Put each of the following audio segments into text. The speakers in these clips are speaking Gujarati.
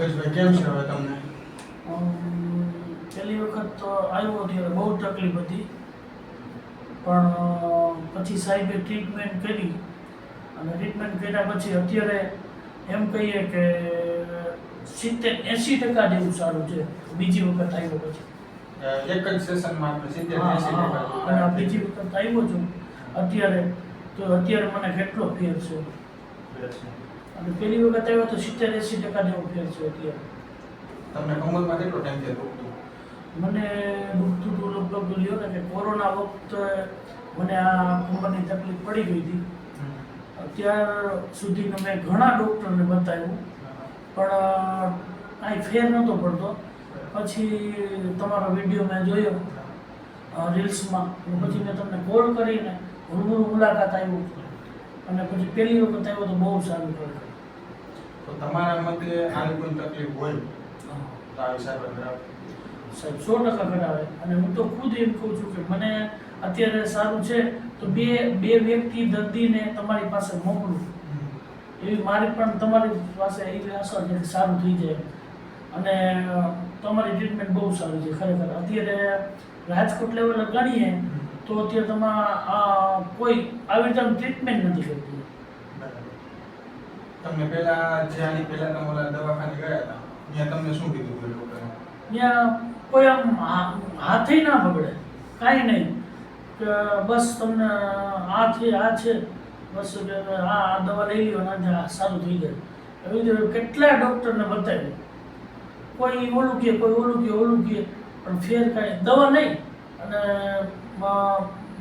મુકેશભાઈ કેમ છે હવે તમને? પહેલી વખત તો આવ્યો ત્યારે બહુ તકલીફ હતી. પણ પછી સાહેબે ટ્રીટમેન્ટ કરી. અને ટ્રીટમેન્ટ કર્યા પછી અત્યારે એમ કહીએ કે સિત્તેર એંસી ટકા જેવું સારું છે. બીજી વખત આવ્યો પછી. એક જ સેશનમાં આપણે સિત્તેર એંસી ટકા અને બીજી વખત આવ્યો છું. અત્યારે તો અત્યારે મને કેટલો ફેર છે. અને પહેલી વખત આવ્યો તો સિત્તેર એંસી ટકા જેવો ફેર છે અત્યારે. તમને કમરમાં કેટલો ટાઈમ થયો દુખતું મને દુખતું હતું લગભગ લ્યો ને કે કોરોના વખતે મને આ કમરની તકલીફ પડી ગઈ હતી. અત્યાર સુધી મેં ઘણા ડૉક્ટરને બતાવ્યું. પણ કાંઈ ફેર નહોતો પડતો. પછી તમારો વીડિયો મેં જોયો રીલ્સમાં અને પછી મેં તમને કોલ કરીને રૂબરૂ મુલાકાત આવ્યું અને પછી પહેલી વખત આવ્યો તો બહુ સારું કર્યું તો તમારા મતે આવી કોઈ તકલીફ હોય? તો આવી સાહેબ કરાવો. સાહેબ સો ટકા કરાવે. અને હું તો ખુદ એમ કહું છું કે મને અત્યારે સારું છે તો બે બે વ્યક્તિ દર્દીને તમારી પાસે મોકલું. એવી મારી પણ તમારી પાસે એવી આશા છે કે સારું થઈ જાય અને તમારી ટ્રીટમેન્ટ બહુ સારી છે ખરેખર. અત્યારે રાજકોટ લેવલે ગણીએ તો અત્યારે તમારા કોઈ આવી રીતે ટ્રીટમેન્ટ નથી કરતી તમને પહેલા જે આની પહેલા તમે ઓલા દવાખાને ગયા હતા ત્યાં તમને શું કીધું ડોક્ટરે? ત્યાં કોઈ આમ હાથે ના પકડે કાંઈ નહીં. કે બસ તમને આ છે આ છે. બસ કે આ દવા લઈ લ્યો ને સારું થઈ જાય. એવી રીતે કેટલા ડૉક્ટરને બતાવ્યું. કોઈ ઓલું કે કોઈ ઓલું કે ઓલું કે પણ ફેર કાંઈ દવા નહીં. અને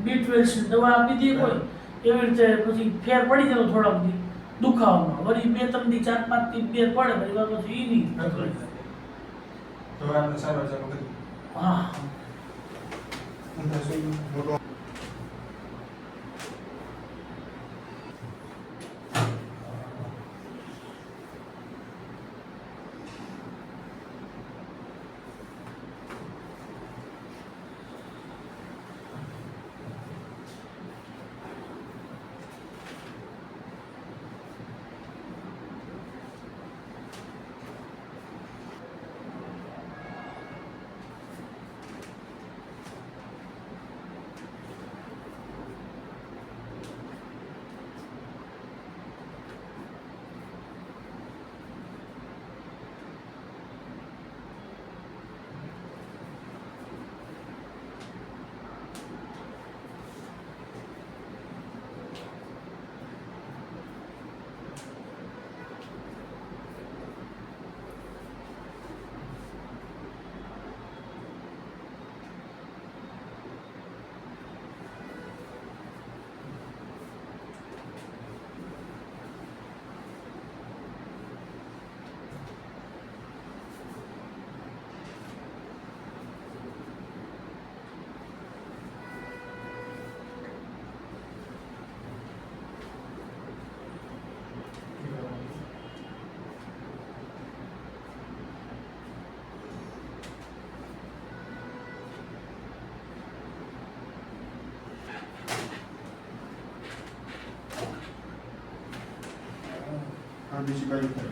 બી ટ્વેલ્સની દવા આપી દઈએ કોઈ એવી રીતે પછી ફેર પડી ગયો થોડા બધી દુખાવામાં. વળી બે ત્રણ દી ચાર પાંચથી ફેર પડે પછી વાર પછી ચાલુ કરી હા. ઊંધા સુઈ મોટો આ બીજી બાજુ કરો.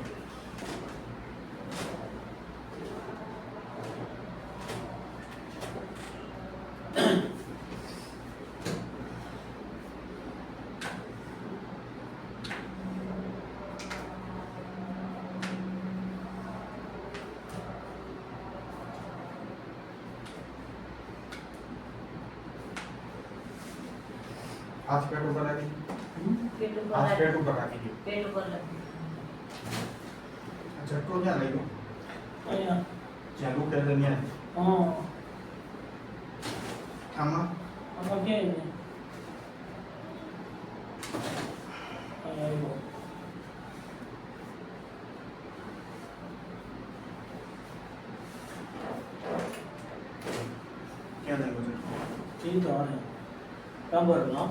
હાથ પેટ ઉપર રાખી પેટ ઉપર હાથ પેટ Jago nya lagi. Iya. Jago kerjanya. Oh. Sama. Apa ke? Ayo. क्या लैंग्वेज है ठीक है नंबर ना